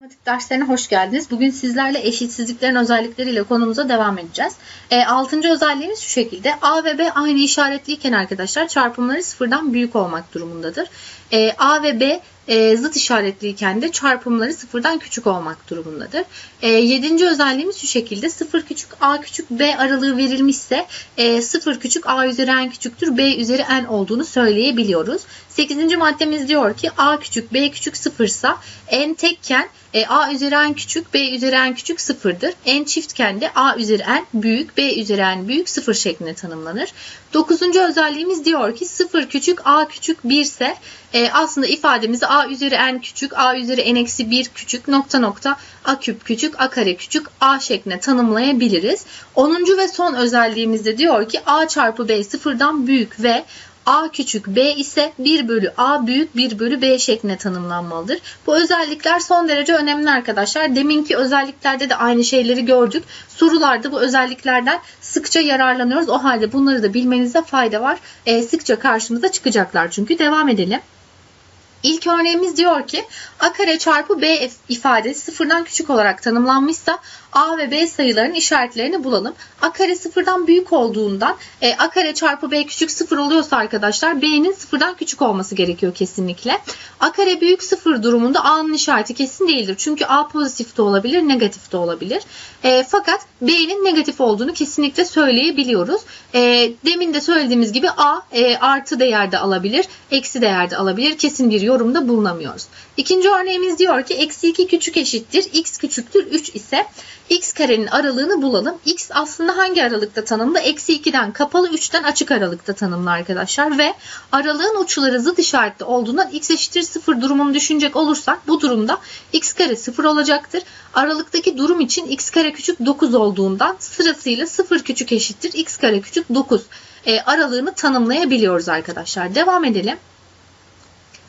Matematik derslerine hoş geldiniz. Bugün sizlerle eşitsizliklerin özellikleriyle konumuza devam edeceğiz. E, altıncı özelliğimiz şu şekilde. A ve B aynı işaretliyken arkadaşlar çarpımları sıfırdan büyük olmak durumundadır. E, A ve B e, zıt işaretliyken de çarpımları sıfırdan küçük olmak durumundadır. E, yedinci özelliğimiz şu şekilde. Sıfır küçük A küçük B aralığı verilmişse e, sıfır küçük A üzeri n küçüktür B üzeri n olduğunu söyleyebiliyoruz. Sekizinci maddemiz diyor ki A küçük B küçük sıfırsa n tekken e, A üzeri n küçük, B üzeri n küçük sıfırdır. N çiftken de A üzeri n büyük, B üzeri n büyük sıfır şeklinde tanımlanır. Dokuzuncu özelliğimiz diyor ki sıfır küçük, A küçük 1 ise e, aslında ifademizi A üzeri n küçük, A üzeri n eksi 1 küçük, nokta nokta A küp küçük, A kare küçük, A şeklinde tanımlayabiliriz. Onuncu ve son özelliğimizde diyor ki A çarpı B sıfırdan büyük ve A küçük B ise 1 bölü A büyük 1 bölü B şeklinde tanımlanmalıdır. Bu özellikler son derece önemli arkadaşlar. Deminki özelliklerde de aynı şeyleri gördük. Sorularda bu özelliklerden sıkça yararlanıyoruz. O halde bunları da bilmenizde fayda var. E, sıkça karşımıza çıkacaklar çünkü. Devam edelim. İlk örneğimiz diyor ki a kare çarpı b ifadesi sıfırdan küçük olarak tanımlanmışsa a ve b sayılarının işaretlerini bulalım. a kare sıfırdan büyük olduğundan e, a kare çarpı b küçük sıfır oluyorsa arkadaşlar b'nin sıfırdan küçük olması gerekiyor kesinlikle. a kare büyük sıfır durumunda a'nın işareti kesin değildir. Çünkü a pozitif de olabilir negatif de olabilir. E, fakat b'nin negatif olduğunu kesinlikle söyleyebiliyoruz. E, demin de söylediğimiz gibi a e, artı değerde alabilir, eksi değerde alabilir. Kesin bir yorumda bulunamıyoruz. İkinci örneğimiz diyor ki eksi 2 küçük eşittir, x küçüktür 3 ise x karenin aralığını bulalım. x aslında hangi aralıkta tanımlı? Eksi 2'den kapalı 3'ten açık aralıkta tanımlı arkadaşlar ve aralığın uçları zıt işaretli olduğundan x eşittir 0 durumunu düşünecek olursak bu durumda x kare 0 olacaktır. Aralıktaki durum için x kare küçük 9 olduğundan sırasıyla 0 küçük eşittir x kare küçük 9 e, aralığını tanımlayabiliyoruz arkadaşlar. Devam edelim.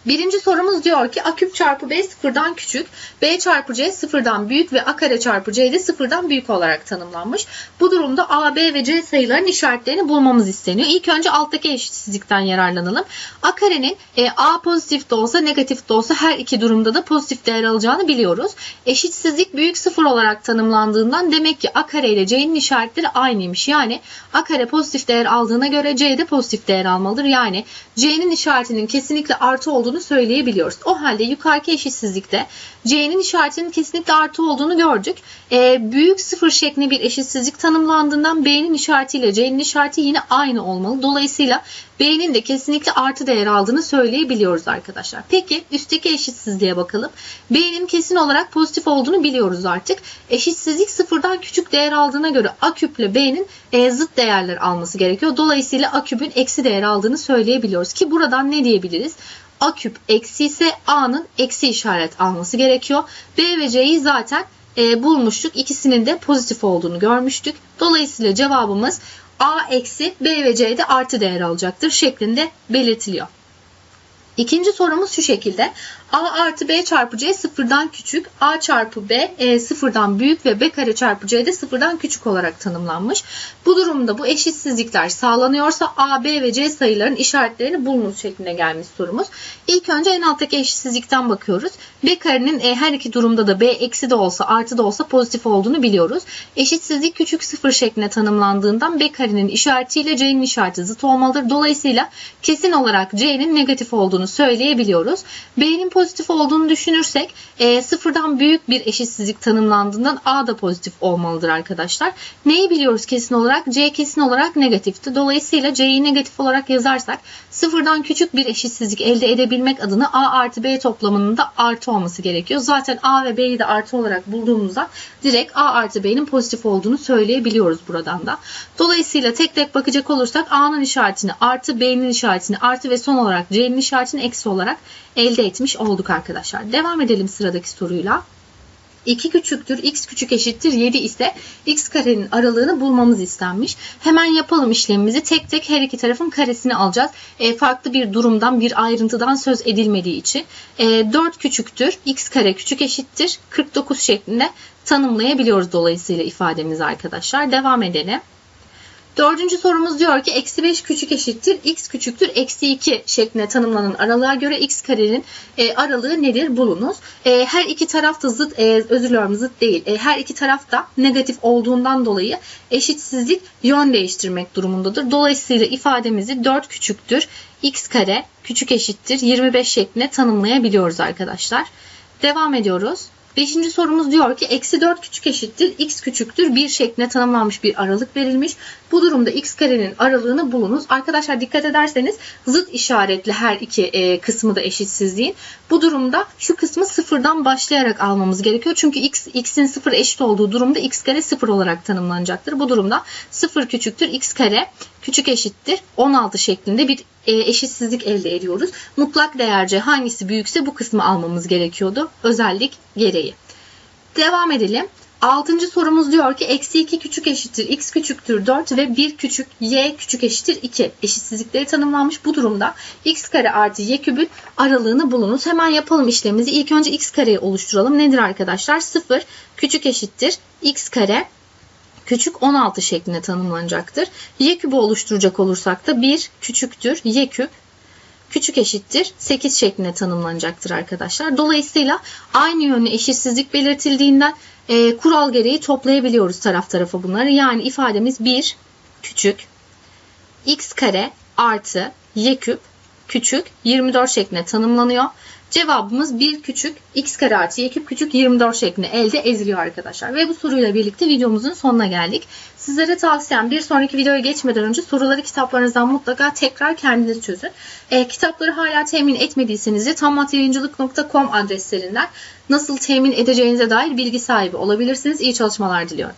Birinci sorumuz diyor ki a küp çarpı b sıfırdan küçük, b çarpı c sıfırdan büyük ve a kare çarpı c de sıfırdan büyük olarak tanımlanmış. Bu durumda a, b ve c sayıların işaretlerini bulmamız isteniyor. İlk önce alttaki eşitsizlikten yararlanalım. a karenin e, a pozitif de olsa negatif de olsa her iki durumda da pozitif değer alacağını biliyoruz. Eşitsizlik büyük sıfır olarak tanımlandığından demek ki a kare ile c'nin işaretleri aynıymış. Yani a kare pozitif değer aldığına göre c de pozitif değer almalıdır. Yani c'nin işaretinin kesinlikle artı olduğunu olduğunu söyleyebiliyoruz. O halde yukarıki eşitsizlikte C'nin işaretinin kesinlikle artı olduğunu gördük. E, büyük sıfır şeklinde bir eşitsizlik tanımlandığından B'nin işaretiyle C'nin işareti yine aynı olmalı. Dolayısıyla B'nin de kesinlikle artı değer aldığını söyleyebiliyoruz arkadaşlar. Peki üstteki eşitsizliğe bakalım. B'nin kesin olarak pozitif olduğunu biliyoruz artık. Eşitsizlik sıfırdan küçük değer aldığına göre A küple B'nin e, zıt değerler alması gerekiyor. Dolayısıyla A küpün eksi değer aldığını söyleyebiliyoruz ki buradan ne diyebiliriz? A küp eksi ise A'nın eksi işaret alması gerekiyor. B ve C'yi zaten e, bulmuştuk. İkisinin de pozitif olduğunu görmüştük. Dolayısıyla cevabımız A eksi B ve C'de artı değer alacaktır şeklinde belirtiliyor. İkinci sorumuz şu şekilde. A artı B çarpı C sıfırdan küçük, A çarpı B e, sıfırdan büyük ve B kare çarpı C de sıfırdan küçük olarak tanımlanmış. Bu durumda bu eşitsizlikler sağlanıyorsa A, B ve C sayıların işaretlerini bulunuz şeklinde gelmiş sorumuz. İlk önce en alttaki eşitsizlikten bakıyoruz. B karenin e, her iki durumda da B eksi de olsa artı da olsa pozitif olduğunu biliyoruz. Eşitsizlik küçük sıfır şeklinde tanımlandığından B karenin işaretiyle C'nin işareti zıt olmalıdır. Dolayısıyla kesin olarak C'nin negatif olduğunu söyleyebiliyoruz. B'nin pozitif olduğunu düşünürsek e, sıfırdan büyük bir eşitsizlik tanımlandığından A da pozitif olmalıdır arkadaşlar. Neyi biliyoruz kesin olarak? C kesin olarak negatifti. Dolayısıyla C'yi negatif olarak yazarsak sıfırdan küçük bir eşitsizlik elde edebilmek adına A artı B toplamının da artı olması gerekiyor. Zaten A ve B'yi de artı olarak bulduğumuzda direkt A artı B'nin pozitif olduğunu söyleyebiliyoruz buradan da. Dolayısıyla tek tek bakacak olursak A'nın işaretini artı B'nin işaretini artı ve son olarak C'nin işaretini eksi olarak elde etmiş olduk arkadaşlar. Devam edelim sıradaki soruyla. 2 küçüktür, x küçük eşittir 7 ise x karenin aralığını bulmamız istenmiş. Hemen yapalım işlemimizi. Tek tek her iki tarafın karesini alacağız. E, farklı bir durumdan, bir ayrıntıdan söz edilmediği için. E, 4 küçüktür, x kare küçük eşittir 49 şeklinde tanımlayabiliyoruz dolayısıyla ifademizi arkadaşlar. Devam edelim. Dördüncü sorumuz diyor ki eksi 5 küçük eşittir x küçüktür eksi 2 şeklinde tanımlanan aralığa göre x karenin e, aralığı nedir bulunuz. E, her iki taraf da zıt, e, özür diliyorum zıt değil. E, her iki taraf da negatif olduğundan dolayı eşitsizlik yön değiştirmek durumundadır. Dolayısıyla ifademizi 4 küçüktür x kare küçük eşittir 25 şeklinde tanımlayabiliyoruz arkadaşlar. Devam ediyoruz. Beşinci sorumuz diyor ki eksi 4 küçük eşittir x küçüktür 1 şeklinde tanımlanmış bir aralık verilmiş. Bu durumda x karenin aralığını bulunuz. Arkadaşlar dikkat ederseniz zıt işaretli her iki e, kısmı da eşitsizliğin. Bu durumda şu kısmı sıfırdan başlayarak almamız gerekiyor. Çünkü x x'in sıfır eşit olduğu durumda x kare sıfır olarak tanımlanacaktır. Bu durumda sıfır küçüktür x kare küçük eşittir 16 şeklinde bir e, eşitsizlik elde ediyoruz. Mutlak değerce hangisi büyükse bu kısmı almamız gerekiyordu özellik gereği. Devam edelim. Altıncı sorumuz diyor ki eksi 2 küçük eşittir x küçüktür 4 ve 1 küçük y küçük eşittir 2 eşitsizlikleri tanımlanmış. Bu durumda x kare artı y kübün aralığını bulunuz. Hemen yapalım işlemimizi. İlk önce x kareyi oluşturalım. Nedir arkadaşlar? 0 küçük eşittir x kare küçük 16 şeklinde tanımlanacaktır. Y kübü oluşturacak olursak da 1 küçüktür y küp küçük eşittir 8 şeklinde tanımlanacaktır arkadaşlar. Dolayısıyla aynı yönlü eşitsizlik belirtildiğinden e, kural gereği toplayabiliyoruz taraf tarafa bunları. Yani ifademiz 1 küçük x kare artı y küp küçük 24 şeklinde tanımlanıyor. Cevabımız 1 küçük x kare artı y küp küçük 24 şeklinde elde ediliyor arkadaşlar. Ve bu soruyla birlikte videomuzun sonuna geldik. Sizlere tavsiyem bir sonraki videoya geçmeden önce soruları kitaplarınızdan mutlaka tekrar kendiniz çözün. E, kitapları hala temin etmediyseniz de tammatyayıncılık.com adreslerinden nasıl temin edeceğinize dair bilgi sahibi olabilirsiniz. İyi çalışmalar diliyorum.